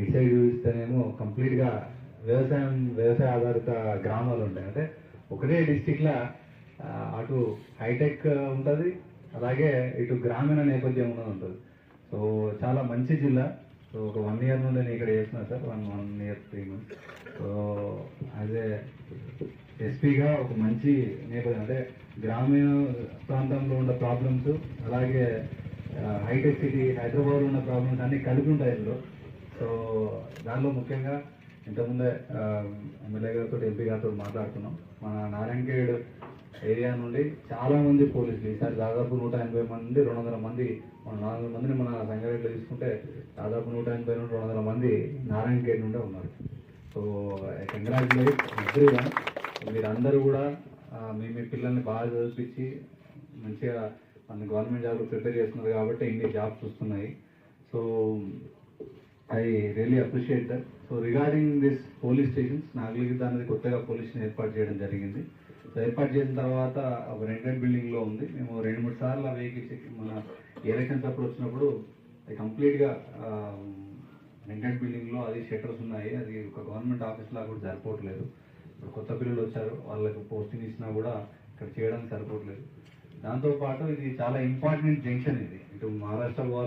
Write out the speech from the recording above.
ఇటు సైడ్ చూస్తేనేమో కంప్లీట్గా వ్యవసాయం వ్యవసాయ ఆధారిత గ్రామాలు ఉంటాయి. అంటే ఒకటే డిస్టిక్లో అటు హైటెక్ ఉంటుంది అలాగే ఇటు గ్రామీణ నేపథ్యం ఉన్నది ఉంటుంది. సో చాలా మంచి జిల్లా. సో ఒక వన్ ఇయర్ నుండి నేను ఇక్కడ చేస్తున్నాను sir. One one year three months. So as a ఎస్పీగా ఒక మంచి నేపథ్యం. అంటే గ్రామీణ ప్రాంతంలో ఉన్న ప్రాబ్లమ్స్ అలాగే హైటెక్ సిటీ హైదరాబాద్లో ఉన్న ప్రాబ్లమ్స్ అన్నీ కలిపి ఉంటాయి ఇందులో. సో దానిలో ముఖ్యంగా ఇంతకుముందే ఎమ్మెల్యే గారితో ఎంపీ గారితో మాట్లాడుతున్నాం మన నారాయణగేడ్ ఏరియా నుండి చాలా మంది పోలీసులు ఈసారి దాదాపు నూట ఎనభై మంది రెండు వందల మంది మన నాలుగు మందిని మన సంగారెడ్డిలో తీసుకుంటే దాదాపు నూట ఎనభై నుండి రెండు వందల మంది నారాయణగేడ్ నుండే ఉన్నారు. సో కంగ్రాచులేట్ ఎవ్రీ మీరందరూ కూడా మీ మీ పిల్లల్ని బాగా చదివించి మంచిగా మన గవర్నమెంట్ జాబ్ ప్రిపేర్ చేస్తున్నారు కాబట్టి ఇన్ని జాబ్స్ వస్తున్నాయి. So I really appreciate that so regarding this police stations నాగలిగిద్ద అనేది కొత్తగా పోలీస్ ఏర్పాటు చేయడం జరిగింది. సో ఏర్పాటు చేసిన తర్వాత రెంటెడ్ బిల్డింగ్లో ఉంది. మేము రెండు మూడు సార్లు వెహికల్స్ మన ఎలక్షన్స్ అప్పుడు వచ్చినప్పుడు అది కంప్లీట్గా రెంటెడ్ బిల్డింగ్లో అది షట్టర్స్ ఉన్నాయి. అది ఒక గవర్నమెంట్ ఆఫీస్ లాగా కూడా సరిపోవట్లేదు. ఇప్పుడు కొత్త పిల్లలు వచ్చారు. వాళ్ళకి పోస్టింగ్ ఇచ్చినా కూడా ఇక్కడ చేయడానికి సరిపోవట్లేదు. దాంతోపాటు ఇది చాలా ఇంపార్టెంట్ జంక్షన్ ఇది. ఇటు మహారాష్ట్ర వాళ్ళు